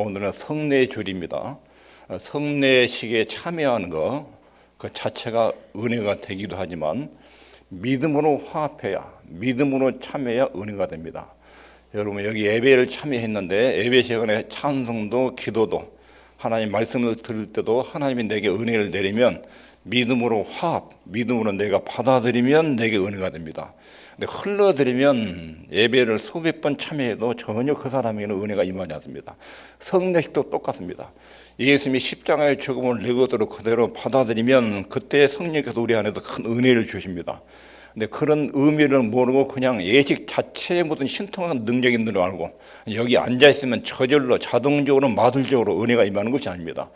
오늘은 성례 줄입니다. 어, 성례식에 참여하는 것, 그 자체가 은혜가 되기도 하지만 믿음으로 화합해야, 믿음으로 참여해야 은혜가 됩니다. 여러분 여기 예배를 참여했는데 예배 시간에 찬송도 기도도 하나님 말씀을 들을 때도 하나님이 내게 은혜를 내리면 믿음으로 화합, 믿음으로 내가 받아들이면 내게 은혜가 됩니다. 근데 흘러들이면 예배를 수백 번 참여해도 전혀 그 사람에게는 은혜가 임하지 않습니다. 성례식도 똑같습니다. 예수님이 십자가의 죽음을 내 것으로 그대로 받아들이면 그때 성령께서 우리 안에서 큰 은혜를 주십니다. 근데 그런 의미를 모르고 그냥 예식 자체에 무슨 신통한 능력이 있는 줄 알고 여기 앉아 있으면 저절로 자동적으로 마술적으로 은혜가 임하는 것이 아닙니다.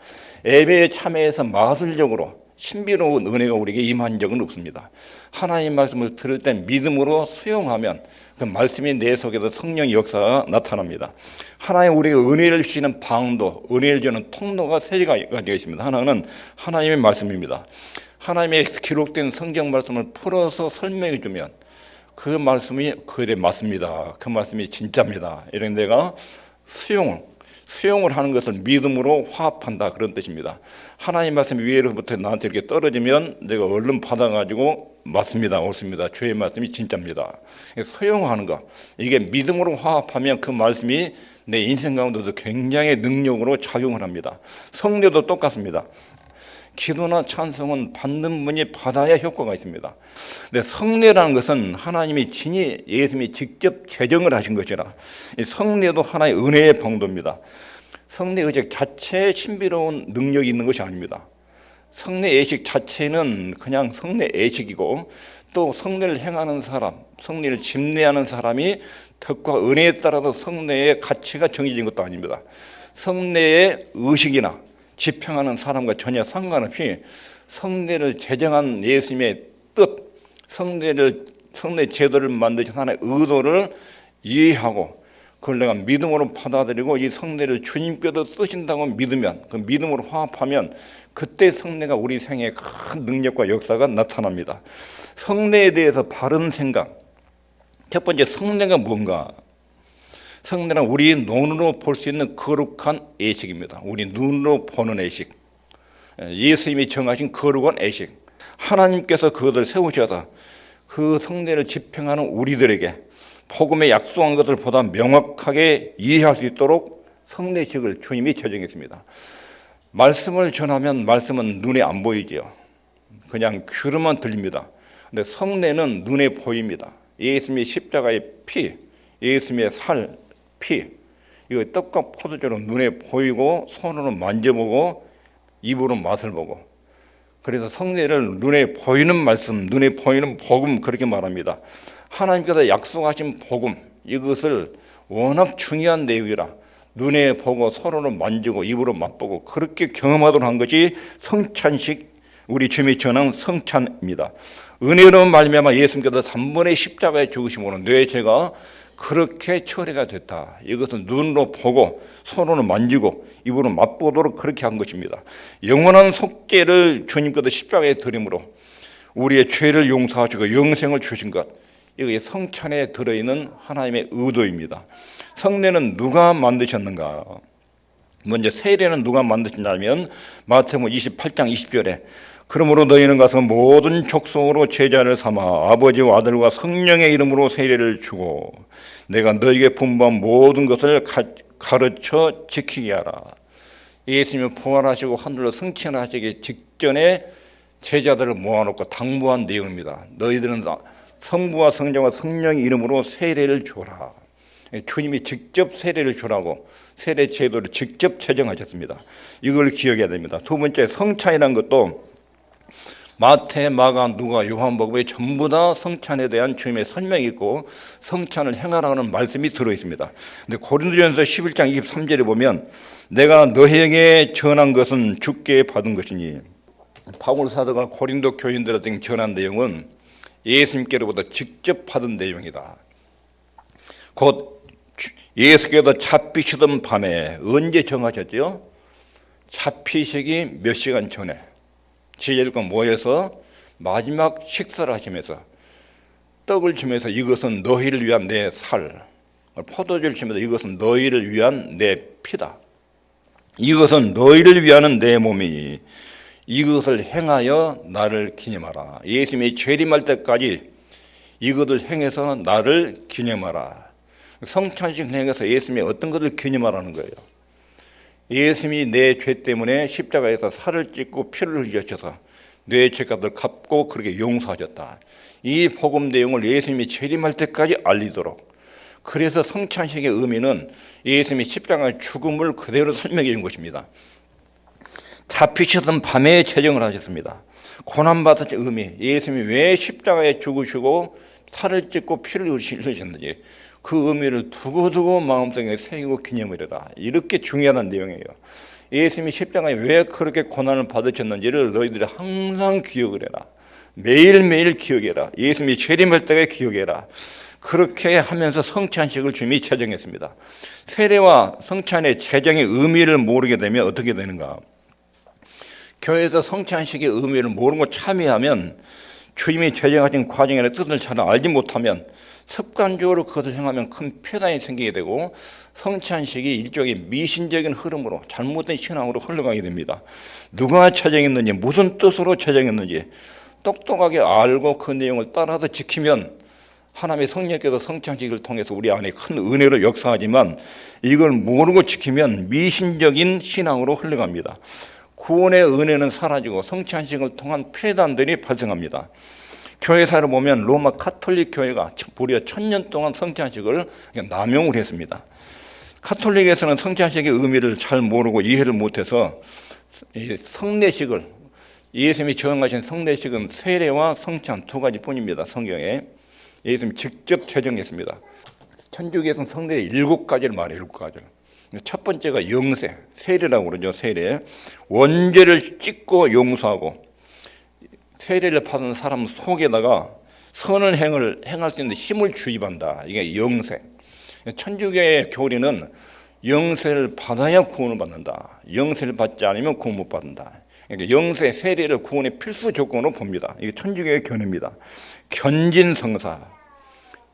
예배에 참여해서 마술적으로 신비로운 은혜가 우리에게 임한 적은 없습니다. 하나님 말씀을 들을 때 믿음으로 수용하면 그 말씀이 내 속에서 성령 역사가 나타납니다. 하나님 우리에게 은혜를 주시는 방도, 은혜를 주는 통로가 세 가지가 있습니다. 하나는 하나님의 말씀입니다. 하나님의 기록된 성경 말씀을 풀어서 설명해 주면 그 말씀이 그에 맞습니다. 그 말씀이 진짜입니다. 이런 내가 수용을 수용을 하는 것을 믿음으로 화합한다 그런 뜻입니다. 하나님 말씀 위에로부터 나한테 이렇게 떨어지면 내가 얼른 받아가지고 맞습니다, 옳습니다. 주의 말씀이 진짜입니다. 수용하는 것 이게 믿음으로 화합하면 그 말씀이 내 인생 가운데도 굉장히 능력으로 작용을 합니다. 성례도 똑같습니다. 기도나 찬송은 받는 분이 받아야 효과가 있습니다. 근데 성례라는 것은 하나님이 친히 예수님이 직접 제정을 하신 것이라 성례도 하나의 은혜의 방도입니다. 성례 의식 자체에 신비로운 능력이 있는 것이 아닙니다. 성례 예식 자체는 그냥 성례 예식이고 또 성례를 행하는 사람, 성례를 집례하는 사람이 덕과 은혜에 따라서 성례의 가치가 정해진 것도 아닙니다. 성례의 의식이나 집행하는 사람과 전혀 상관없이 성례를 제정한 예수님의 뜻, 성례를 성례 제도를 만드신 하나의 의도를 이해하고 그걸 내가 믿음으로 받아들이고 이 성례를 주님께서 쓰신다고 믿으면 그 믿음으로 화합하면 그때 성례가 우리 생에 큰 능력과 역사가 나타납니다. 성례에 대해서 바른 생각. 첫 번째 성례가 뭔가? 성례는 우리 눈으로 볼 수 있는 거룩한 예식입니다. 우리 눈으로 보는 예식. 예수님이 정하신 거룩한 예식. 하나님께서 그것을 세우셔서 그 성례를 집행하는 우리들에게 복음에 약속한 것을 보다 명확하게 이해할 수 있도록 성례식을 주님이 제정했습니다. 말씀을 전하면 말씀은 눈에 안 보이지요. 그냥 귀로만 들립니다. 근데 성례는 눈에 보입니다. 예수님의 십자가의 피, 예수님의 살, 피 이거 떡과 포도주로 눈에 보이고 손으로 만져보고 입으로 맛을 보고 그래서 성례를 눈에 보이는 말씀, 눈에 보이는 복음 그렇게 말합니다. 하나님께서 약속하신 복음 이것을 워낙 중요한 내용이라 눈에 보고 서로를 만지고 입으로 맛보고 그렇게 경험하도록 한 것이 성찬식 우리 주님이 전한 성찬입니다. 은혜로 말미암아 예수님께서 3번의 십자가에 죽으심으로 내 죄가 그렇게 처리가 됐다. 이것은 눈으로 보고 손으로 만지고 입으로 맛보도록 그렇게 한 것입니다. 영원한 속죄를 주님께서 십자가에 드림으로 우리의 죄를 용서하시고 영생을 주신 것. 이게 성찬에 들어있는 하나님의 의도입니다. 성례는 누가 만드셨는가? 먼저 세례는 누가 만드셨냐면 마태복음 28장 20절에 그러므로 너희는 가서 모든 족속으로 제자를 삼아 아버지와 아들과 성령의 이름으로 세례를 주고 내가 너에게 분부한 모든 것을 가르쳐 지키게 하라. 예수님이 부활하시고 하늘로 승천하시기 직전에 제자들을 모아놓고 당부한 내용입니다. 너희들은 성부와 성자와 성령의 이름으로 세례를 주라. 주님이 직접 세례를 주라고 세례 제도를 직접 제정하셨습니다. 이걸 기억해야 됩니다. 두 번째 성찬이라는 것도 마태, 마가, 누가, 요한복음에 전부 다 성찬에 대한 주님의 설명이 있고 성찬을 행하라는 말씀이 들어 있습니다. 근데 고린도전서 11장 23절에 보면 내가 너에게 전한 것은 주께 받은 것이니 바울 사도가 고린도 교인들한테 전한 내용은 예수님께로부터 직접 받은 내용이다. 곧 예수께서 잡히시던 밤에 언제 정하셨죠? 잡히시기 몇 시간 전에 제자들과 모여서 마지막 식사를 하시면서 떡을 주면서 이것은 너희를 위한 내 살, 포도주를 주면서 이것은 너희를 위한 내 피다. 이것은 너희를 위하는 내 몸이니 이것을 행하여 나를 기념하라. 예수님이 재림할 때까지 이것을 행해서 나를 기념하라. 성찬식 행해서 예수님이 어떤 것을 기념하라는 거예요. 예수님이 내 죄 때문에 십자가에서 살을 찢고 피를 흘리셔서 내 죄값을 갚고 그렇게 용서하셨다. 이 복음 내용을 예수님이 재림할 때까지 알리도록 그래서 성찬식의 의미는 예수님이 십자가의 죽음을 그대로 설명해 준 것입니다. 잡히셨던 밤에 제정을 하셨습니다. 고난받으신 의미, 예수님이 왜 십자가에 죽으시고 살을 찢고 피를 흘리셨는지 그 의미를 두고두고 마음속에 새기고 기념을 해라. 이렇게 중요한 내용이에요. 예수님이 십자가에 왜 그렇게 고난을 받으셨는지를 너희들이 항상 기억을 해라. 매일매일 기억해라. 예수님이 재림할 때에 기억해라. 그렇게 하면서 성찬식을 주님이 제정했습니다. 세례와 성찬의 제정의 의미를 모르게 되면 어떻게 되는가? 교회에서 성찬식의 의미를 모르고 참여하면 주님이 제정하신 과정의 뜻을 잘 알지 못하면 습관적으로 그것을 행하면 큰 폐단이 생기게 되고 성찬식이 일종의 미신적인 흐름으로 잘못된 신앙으로 흘러가게 됩니다. 누가 제정했는지 무슨 뜻으로 제정했는지 똑똑하게 알고 그 내용을 따라서 지키면 하나님의 성령께서 성찬식을 통해서 우리 안에 큰 은혜로 역사하지만 이걸 모르고 지키면 미신적인 신앙으로 흘러갑니다. 구원의 은혜는 사라지고 성찬식을 통한 폐단들이 발생합니다. 교회사를 보면 로마 카톨릭 교회가 무려 천년 동안 성찬식을 남용을 했습니다. 카톨릭에서는 성찬식의 의미를 잘 모르고 이해를 못해서 성례식을 예수님이 정하신 성례식은 세례와 성찬 두 가지뿐입니다. 성경에 예수님 직접 제정했습니다. 천주교에서는 성례 일곱 가지를 말해요. 일곱 가지를. 첫 번째가 영세, 세례라고 그러죠. 세례. 원죄를 찍고 용서하고 세례를 받은 사람 속에다가 선을 행을 행할 수 있는 힘을 주입한다. 이게 영세. 천주교의 교리는 영세를 받아야 구원을 받는다. 영세를 받지 않으면 구원 못 받는다. 그러니까 영세 세례를 구원의 필수 조건으로 봅니다. 이게 천주교의 견해입니다. 견진성사.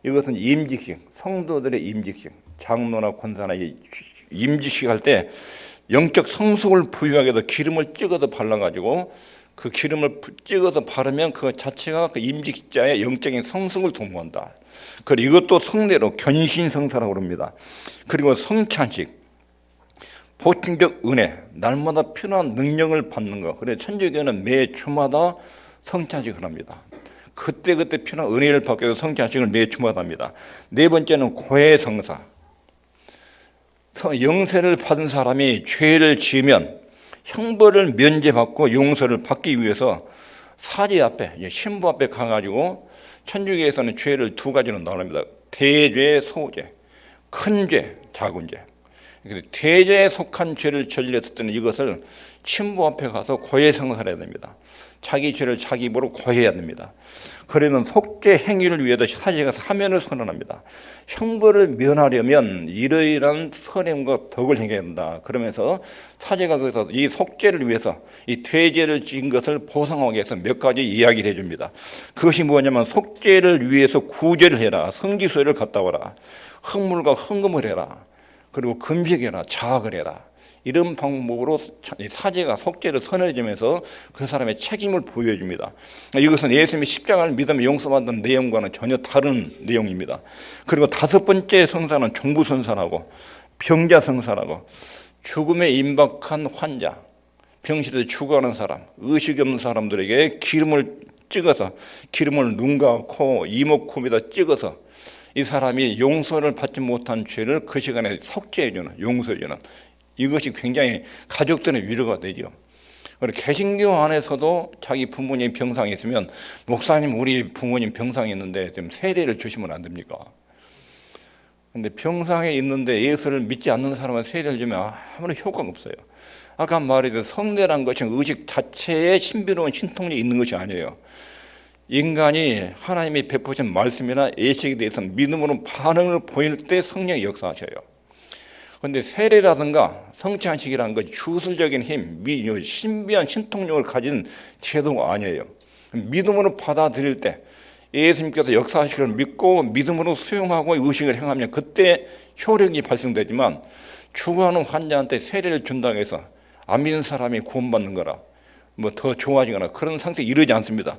이것은 임직식, 성도들의 임직식, 장로나 권사나 임직식 할 때 영적 성숙을 부여하게 해서 기름을 찍어서 발라가지고 그 기름을 찍어서 바르면 그 자체가 그 임직자의 영적인 성숙을 도모한다. 그리고 이것도 성례로 견신성사라고 합니다. 그리고 성찬식, 보충적 은혜, 날마다 필요한 능력을 받는 것. 그래 천주교는 매 주마다 성찬식을 합니다. 그때 그때 필요한 은혜를 받기 위해서 성찬식을 매 주마다 합니다. 네 번째는 고해성사. 영세를 받은 사람이 죄를 지으면 형벌을 면제받고 용서를 받기 위해서 사제 앞에 신부 앞에 가가지고 천주교에서는 죄를 두 가지로 나눕니다. 대죄, 소죄, 큰 죄, 작은 죄. 대죄에 속한 죄를 저질렀을 때는 이것을 신부 앞에 가서 고해성사를 해야 됩니다. 자기 죄를 자기 입으로 고해야 됩니다. 그러면 속죄 행위를 위해서 사제가 사면을 선언합니다. 형벌을 면하려면 이러이러한 선행과 덕을 행해야 된다. 그러면서 사제가 거기서 이 속죄를 위해서 이 퇴죄를 지은 것을 보상하기 위해서 몇 가지 이야기를 해줍니다. 그것이 뭐냐면 속죄를 위해서 구제를 해라. 성지소를 갔다 와라. 흙물과 헌금을 해라. 그리고 금식해라. 자학을 해라. 이런 방법으로 사제가 속죄를 선언해주면서 그 사람의 책임을 보여줍니다. 이것은 예수님이 십자가를 믿으면 용서받는 내용과는 전혀 다른 내용입니다. 그리고 다섯 번째 성사는 종부선사라고 병자 성사라고 죽음에 임박한 환자, 병실에 죽어가는 사람, 의식이 없는 사람들에게 기름을 찍어서 기름을 눈과 코, 이목, 코에다 찍어서 이 사람이 용서를 받지 못한 죄를 그 시간에 속죄해주는 용서해주는 이것이 굉장히 가족들의 위로가 되죠. 그리고 개신교 안에서도 자기 부모님 병상이 있으면 목사님 우리 부모님 병상이 있는데 좀 세례를 주시면 안 됩니까? 근데 병상에 있는데 예수를 믿지 않는 사람은 세례를 주면 아무런 효과가 없어요. 아까 말했듯 성례란 것은 의식 자체에 신비로운 신통력이 있는 것이 아니에요. 인간이 하나님이 베푸신 말씀이나 예식에 대해서 믿음으로 반응을 보일 때 성령이 역사하셔요. 그런데 세례라든가 성찬식이라는 것 주술적인 힘, 신비한 신통력을 가진 제도가 아니에요. 믿음으로 받아들일 때 예수님께서 역사하시기를 믿고 믿음으로 수용하고 의식을 행하면 그때 효력이 발생되지만 죽어가는 환자한테 세례를 준다고 해서 안 믿는 사람이 구원받는 거라 뭐 더 좋아지거나 그런 상태 이르지 않습니다.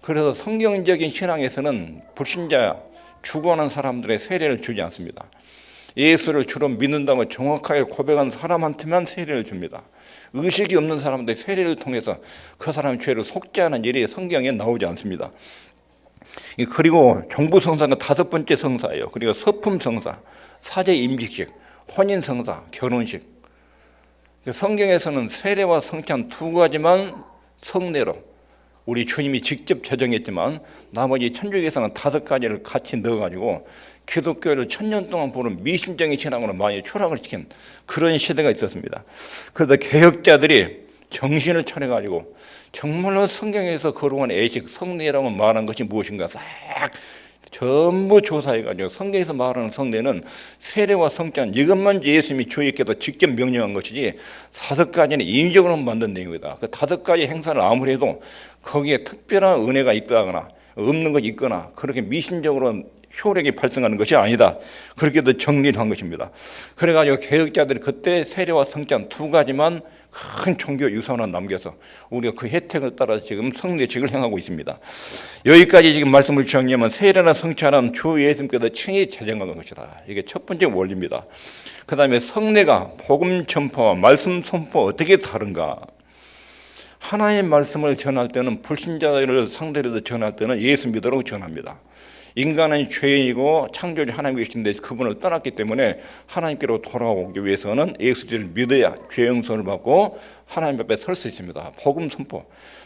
그래서 성경적인 신앙에서는 불신자 죽어가는 사람들의 세례를 주지 않습니다. 예수를 주로 믿는다고 정확하게 고백한 사람한테만 세례를 줍니다. 의식이 없는 사람들 세례를 통해서 그 사람의 죄를 속죄하는 일이 성경에 나오지 않습니다. 그리고 정부 성사가 다섯 번째 성사예요. 그리고 서품 성사, 사제 임직식, 혼인 성사, 결혼식. 성경에서는 세례와 성찬 두 가지만 성례로 우리 주님이 직접 제정했지만 나머지 천주교에서는 다섯 가지를 같이 넣어가지고 기독교를 천년 동안 보는 미심적인 신앙으로 많이 추락을 시킨 그런 시대가 있었습니다. 그래서 개혁자들이 정신을 차려가지고 정말로 성경에서 거룩한 애식 성례라고 말한 것이 무엇인가 싹 전부 조사해가지고 성경에서 말하는 성례는 세례와 성찬 이것만 예수님이 주님께서 직접 명령한 것이지 다섯 가지는 인위적으로 만든 내용이다. 그 다섯 가지 행사를 아무리 해도 거기에 특별한 은혜가 있다거나 없는 것이 있거나 그렇게 미신적으로 효력이 발생하는 것이 아니다. 그렇게도 정리를 한 것입니다. 그래가지고 개혁자들이 그때 세례와 성찬 두 가지만 큰 종교 유산을 남겨서 우리가 그 혜택을 따라서 지금 성례식을 행하고 있습니다. 여기까지 지금 말씀을 정리하면 세례나 성찬은 주 예수님께서 친히 제정한 것이다. 이게 첫 번째 원리입니다. 그 다음에 성례가 복음 전파와 말씀 선포 어떻게 다른가? 하나의 말씀을 전할 때는 불신자를 상대로 전할 때는 예수 믿으라고 전합니다. 인간은 죄인이고 창조주 하나님 계신데 그분을 떠났기 때문에 하나님께로 돌아오기 위해서는 예수를 믿어야 죄 용서를 받고 하나님 앞에 설 수 있습니다. 복음 선포.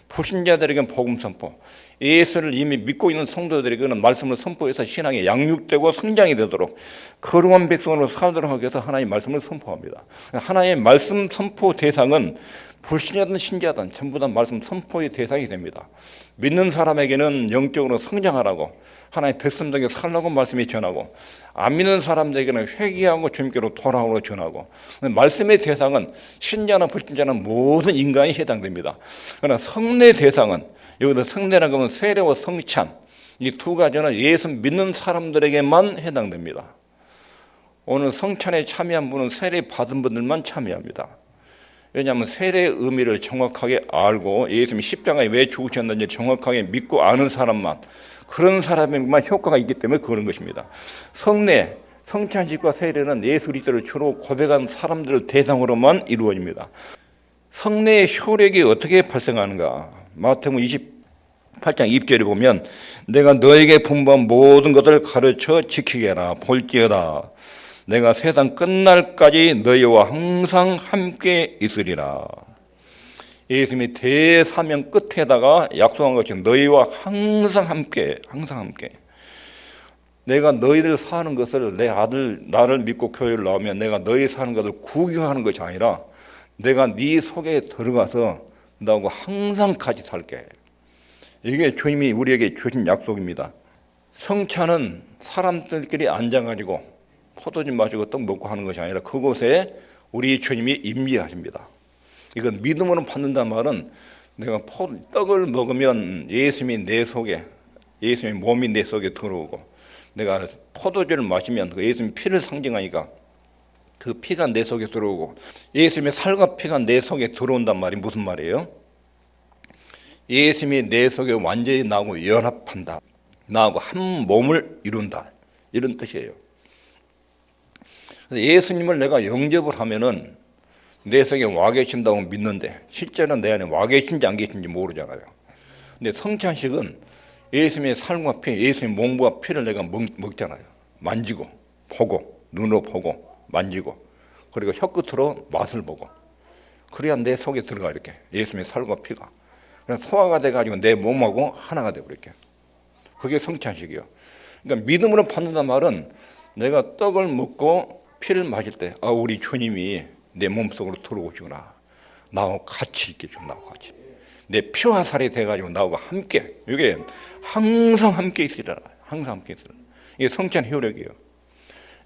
불신자들에게는 복음 선포. 예수를 이미 믿고 있는 성도들에게는 말씀을 선포해서 신앙이 양육되고 성장이 되도록 거룩한 백성으로 살도록 위해서 하나님의 말씀을 선포합니다. 하나님의 말씀 선포 대상은 불신자든 신자든 전부 다 말씀 선포의 대상이 됩니다. 믿는 사람에게는 영적으로 성장하라고 하나의 백성에게 살라고 말씀이 전하고 안 믿는 사람들에게는 회개하고 주님께로 돌아오라고 전하고 말씀의 대상은 신자나 불신자나 모든 인간이 해당됩니다. 그러나 성례 대상은 여기서 성례라는 것은 세례와 성찬 이 두 가지는 예수 믿는 사람들에게만 해당됩니다. 오늘 성찬에 참여한 분은 세례 받은 분들만 참여합니다. 왜냐하면 세례의 의미를 정확하게 알고 예수님이 십자가에 왜 죽으셨는지 정확하게 믿고 아는 사람만 그런 사람에게만 효과가 있기 때문에 그런 것입니다. 성례, 성찬식과 세례는 예수 그리스도를 주로 고백한 사람들을 대상으로만 이루어집니다. 성례의 효력이 어떻게 발생하는가? 마태복음 28장 2절에 보면 내가 너에게 분부한 모든 것을 가르쳐 지키게 하라 볼지어다 내가 세상 끝날까지 너희와 항상 함께 있으리라. 예수님이 대사명 끝에다가 약속한 것이 너희와 항상 함께, 항상 함께. 내가 너희들 사는 것을 내 아들 나를 믿고 교회를 나오면 내가 너희 사는 것을 구경하는 것이 아니라 내가 네 속에 들어가서 너하고 항상 같이 살게. 이게 주님이 우리에게 주신 약속입니다. 성찬은 사람들끼리 앉아가지고 포도주 마시고 떡 먹고 하는 것이 아니라 그곳에 우리 주님이 임재하십니다. 이건 믿음으로 받는다는 말은 내가 떡을 먹으면 예수님이 내 속에 예수님의 몸이 내 속에 들어오고 내가 포도주를 마시면 그 예수님 피를 상징하니까 그 피가 내 속에 들어오고 예수님의 살과 피가 내 속에 들어온단 말이 무슨 말이에요? 예수님이 내 속에 완전히 나하고 연합한다. 나하고 한 몸을 이룬다. 이런 뜻이에요. 예수님을 내가 영접을 하면은 내 속에 와 계신다고 믿는데 실제는 내 안에 와 계신지 안 계신지 모르잖아요. 근데 성찬식은 예수님의 삶과 피, 예수님의 몸과 피를 내가 먹, 먹잖아요. 만지고 보고 눈으로 보고 만지고 그리고 혀 끝으로 맛을 보고 그래야 내 속에 들어가 이렇게 예수님의 살과 피가 그래서 소화가 돼가지고 내 몸하고 하나가 되고 이렇게 그게 성찬식이요. 그러니까 믿음으로 받는단 말은 내가 떡을 먹고 피를 마실 때, 아, 우리 주님이 내 몸속으로 들어오시구나. 나하고 같이 있게 좀 나하고 같이. 내 피와 살이 돼가지고 나하고 함께. 이게 항상 함께 있으라. 항상 함께 있으라. 이게 성찬 효력이에요.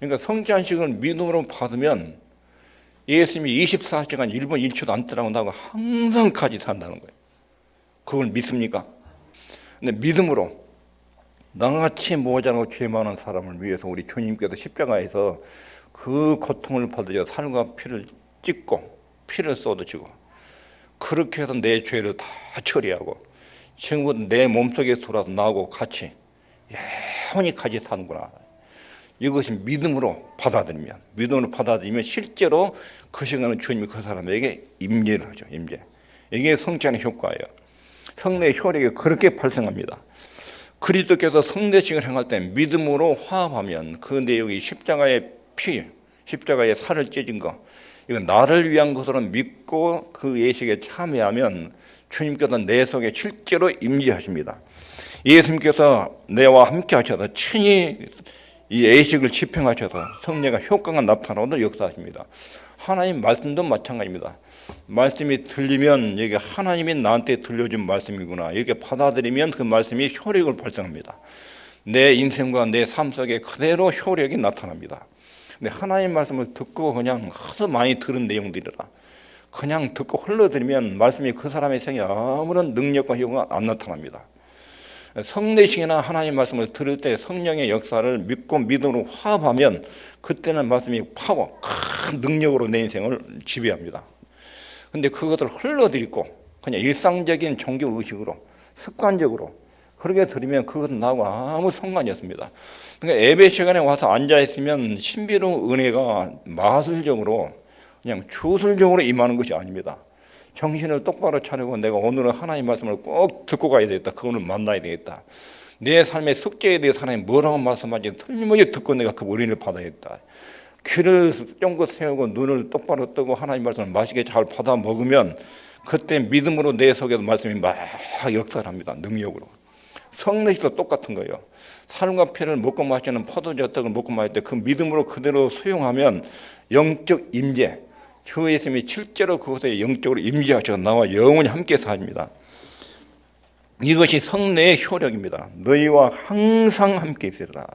그러니까 성찬식을 믿음으로 받으면 예수님이 24시간 1분 1초도 안 떠나고 나하고 항상 같이 산다는 거예요. 그걸 믿습니까? 근데 믿음으로 나같이 모자라고 죄 많은 사람을 위해서 우리 주님께서 십자가에서 그 고통을 받으려 살과 피를 찢고 피를 쏟아지고 그렇게 해서 내 죄를 다 처리하고 지금부터 내 몸속에 들어와서 나하고 같이 영원히 같이 사는구나. 이것이 믿음으로 받아들이면 믿음으로 받아들이면 실제로 그 시간은 주님이 그 사람에게 임재를 하죠. 임재. 이게 성찬의 효과예요. 성례의 효력이 그렇게 발생합니다. 그리스도께서 성례식을 행할 때 믿음으로 화합하면 그 내용이 십자가의 피, 십자가의 살을 찢은 거, 이건 나를 위한 것으로 믿고 그 예식에 참여하면 주님께서 내 속에 실제로 임재하십니다. 예수님께서 내와 함께 하셔서 친히 이 예식을 집행하셔서 성례가 효과가 나타나도 역사하십니다. 하나님 말씀도 마찬가지입니다. 말씀이 들리면 이게 하나님이 나한테 들려준 말씀이구나. 이렇게 받아들이면 그 말씀이 효력을 발생합니다. 내 인생과 내 삶 속에 그대로 효력이 나타납니다. 근데 하나님 말씀을 듣고 그냥 하도 많이 들은 내용들이라 그냥 듣고 흘러들이면 말씀이 그 사람의 생에 아무런 능력과 효과가 안 나타납니다. 성례식이나 하나님 말씀을 들을 때 성령의 역사를 믿고 믿음으로 화합하면 그때는 말씀이 파워, 큰 능력으로 내 인생을 지배합니다. 근데 그것을 흘러들이고 그냥 일상적인 종교 의식으로 습관적으로 그렇게 들으면 그것은 나하고 아무 상관이 없습니다. 그러니까 예배 시간에 와서 앉아 있으면 신비로운 은혜가 마술적으로 그냥 주술적으로 임하는 것이 아닙니다. 정신을 똑바로 차리고 내가 오늘은 하나님 말씀을 꼭 듣고 가야 되겠다. 그거는 만나야 되겠다. 내 삶의 숙제에 대해서 하나님 뭐라고 말씀하지 틀림없이 듣고 내가 그 원인을 받아야겠다. 귀를 쫑긋 세우고 눈을 똑바로 뜨고 하나님 말씀을 맛있게 잘 받아 먹으면 그때 믿음으로 내 속에도 말씀이 막 역사를 합니다. 능력으로. 성례식도 똑같은 거예요. 살과 피를 먹고 마시는 포도주 떡을 먹고 마실 때 그 믿음으로 그대로 수용하면 영적 임재, 주 예수님이 실제로 그곳에 영적으로 임재하셔서 나와 영원히 함께 사십니다. 이것이 성례의 효력입니다. 너희와 항상 함께 있으리라.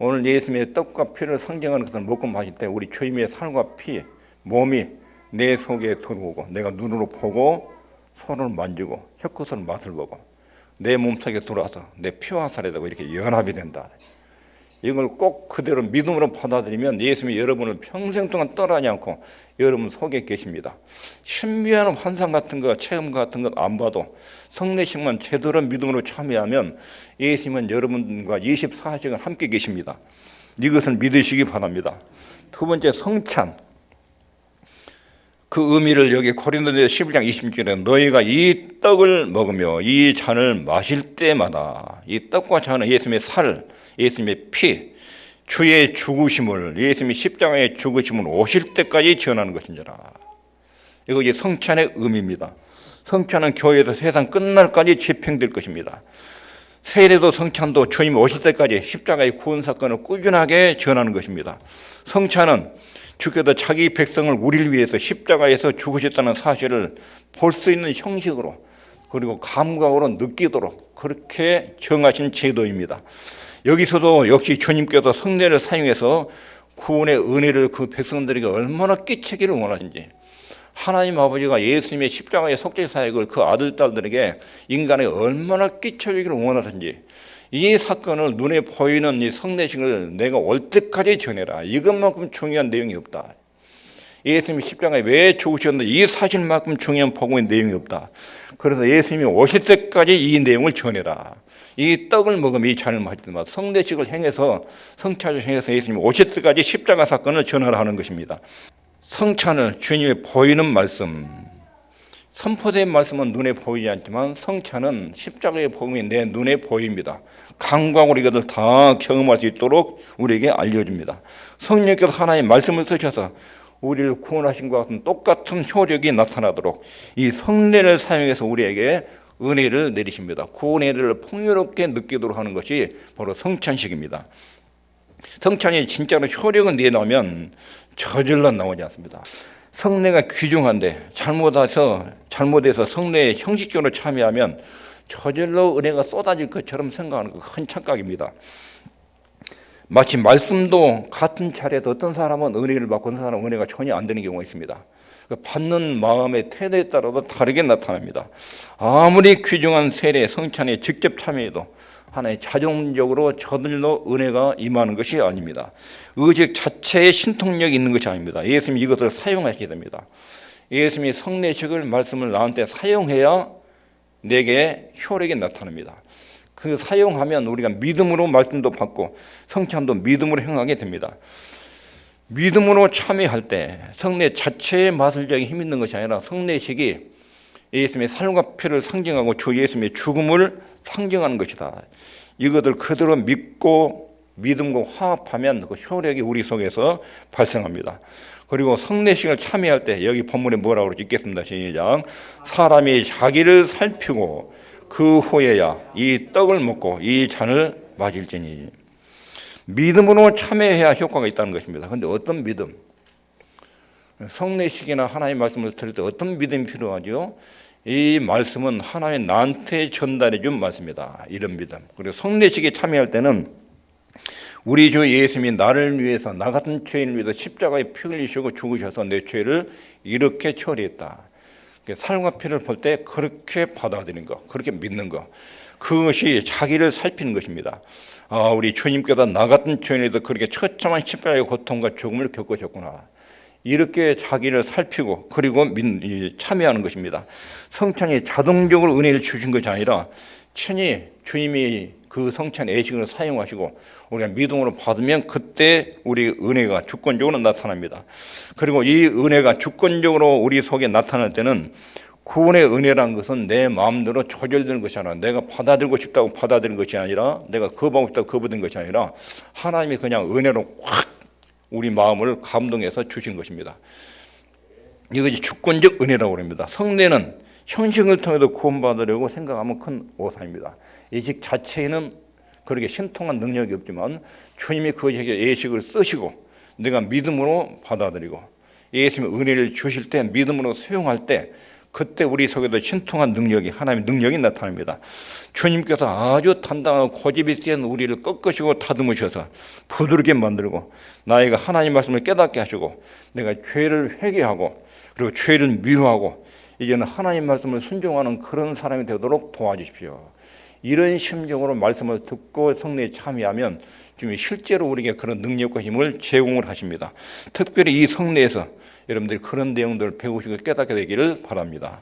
오늘 예수님의 떡과 피를 상징하는 것을 먹고 마실 때 우리 주님의 살과 피, 몸이 내 속에 들어오고 내가 눈으로 보고 손을 만지고 혀끝으로 맛을 보고 내 몸속에 들어와서 내 피와 되고 이렇게 연합이 된다. 이걸 꼭 그대로 믿음으로 받아들이면 예수님이 여러분을 평생 동안 떠나지 않고 여러분 속에 계십니다. 신비한 환상 같은 거, 체험 같은 것 안 봐도 성례식만 제대로 믿음으로 참여하면 예수님은 여러분과 24시간 함께 계십니다. 이것을 믿으시기 바랍니다. 두 번째 성찬. 그 의미를 여기 고린도서 11장 26절에 너희가 이 떡을 먹으며 이 잔을 마실 때마다 이 떡과 잔은 예수님의 살, 예수님의 피, 주의 죽으심을 예수님이 십자가에 죽으심을 오실 때까지 전하는 것인지라. 이거 이제 성찬의 의미입니다. 성찬은 교회에서 세상 끝날까지 집행될 것입니다. 세례도 성찬도 주님 오실 때까지 십자가의 구원 사건을 꾸준하게 전하는 것입니다. 성찬은 주께서 자기 백성을 우리를 위해서 십자가에서 죽으셨다는 사실을 볼 수 있는 형식으로 그리고 감각으로 느끼도록 그렇게 정하신 제도입니다. 여기서도 역시 주님께서 성례를 사용해서 구원의 은혜를 그 백성들에게 얼마나 끼치기를 원하신지 하나님 아버지가 예수님의 십자가의 속죄 사역을 그 아들 딸들에게 인간에 얼마나 끼쳐주기를 원하는지 이 사건을 눈에 보이는 이 성례식을 내가 올 때까지 전해라. 이것만큼 중요한 내용이 없다. 예수님이 십자가에 왜 죽으셨는데 이 사실만큼 중요한 복음의 내용이 없다. 그래서 예수님이 오실 때까지 이 내용을 전해라. 이 떡을 먹으면 이 잔을 마실 때마다 성례식을 행해서 성찬을 행해서 예수님이 오실 때까지 십자가 사건을 전하라 하는 것입니다. 성찬을 주님의 보이는 말씀, 선포된 말씀은 눈에 보이지 않지만 성찬은 십자가의 복음이 내 눈에 보입니다. 감각으로 이것을 다 경험할 수 있도록 우리에게 알려줍니다. 성령께서 하나의 말씀을 쓰셔서 우리를 구원하신 것 같은 똑같은 효력이 나타나도록 이 성례를 사용해서 우리에게 은혜를 내리십니다. 구원의 은혜를 풍요롭게 느끼도록 하는 것이 바로 성찬식입니다. 성찬이 진짜로 효력을 내놓으면 저절로 나오지 않습니다. 성례가 귀중한데 잘못해서 잘못해서 성례에 형식적으로 참여하면 저절로 은혜가 쏟아질 것처럼 생각하는 거큰 착각입니다. 마치 말씀도 같은 차례도 어떤 사람은 은혜를 받고 어떤 사람은 은혜가 전혀 안 되는 경우가 있습니다. 그 받는 마음의 태도에 따라도 다르게 나타납니다. 아무리 귀중한 세례, 성찬에 직접 참여해도 하나의 자동적으로 저들로 은혜가 임하는 것이 아닙니다. 의식 자체에 신통력이 있는 것이 아닙니다. 예수님이 이것을 사용하셔야 됩니다. 예수님이 성례식을 말씀을 나한테 사용해야 내게 효력이 나타납니다. 그 사용하면 우리가 믿음으로 말씀도 받고 성찬도 믿음으로 행하게 됩니다. 믿음으로 참여할 때 성례 자체의 마술적인 힘 있는 것이 아니라 성례식이 예수님의 삶과 피를 상징하고 주 예수님의 죽음을 상징하는 것이다. 이것을 그대로 믿고 믿음과 화합하면 그 효력이 우리 속에서 발생합니다. 그리고 성례식을 참여할 때 여기 본문에 뭐라고 읽겠습니다. 시작. 사람이 자기를 살피고 그 후에야 이 떡을 먹고 이 잔을 마실지니 믿음으로 참여해야 효과가 있다는 것입니다. 그런데 어떤 믿음? 성례식이나 하나님의 말씀을 들을 때 어떤 믿음이 필요하죠? 이 말씀은 하나님 나한테 전달해 준 말씀이다. 이런 믿음. 그리고 성례식에 참여할 때는 우리 주 예수님이 나를 위해서 나 같은 죄인을 위해서 십자가에 피 흘리시고 죽으셔서 내 죄를 이렇게 처리했다. 삶과 피를 볼 때 그렇게 받아들이는 것, 그렇게 믿는 것, 그것이 자기를 살피는 것입니다. 아, 우리 주님께서 나 같은 죄인에도 그렇게 처참한 십자가의 고통과 죽음을 겪으셨구나. 이렇게 자기를 살피고 그리고 참여하는 것입니다. 성찬이 자동적으로 은혜를 주신 것이 아니라 친히 주님이 그 성찬 예식을 사용하시고 우리가 믿음으로 받으면 그때 우리 은혜가 주권적으로 나타납니다. 그리고 이 은혜가 주권적으로 우리 속에 나타날 때는 구원의 은혜란 것은 내 마음대로 조절되는 것이 아니라 내가 받아들고 싶다고 받아들인 것이 아니라 내가 거부하고 싶다고 거부된 것이 아니라 하나님이 그냥 은혜로 확 우리 마음을 감동해서 주신 것입니다. 이것이 주권적 은혜라고 합니다. 성례는 형식을 통해서 구원받으려고 생각하면 큰 오산입니다. 예식 자체에는 그렇게 신통한 능력이 없지만 주님이 그 예식을 쓰시고 내가 믿음으로 받아들이고 예수님의 은혜를 주실 때 믿음으로 수용할 때 그때 우리 속에도 신통한 능력이 하나님의 능력이 나타납니다. 주님께서 아주 단단하고 고집이 센 우리를 꺾으시고 다듬으셔서 부드럽게 만들고 나이가 하나님 말씀을 깨닫게 하시고 내가 죄를 회개하고 그리고 죄를 미워하고 이제는 하나님 말씀을 순종하는 그런 사람이 되도록 도와주십시오. 이런 심정으로 말씀을 듣고 성례에 참여하면 주님이 실제로 우리에게 그런 능력과 힘을 제공을 하십니다. 특별히 이 성례에서 여러분들이 그런 내용들을 배우시고 깨닫게 되기를 바랍니다.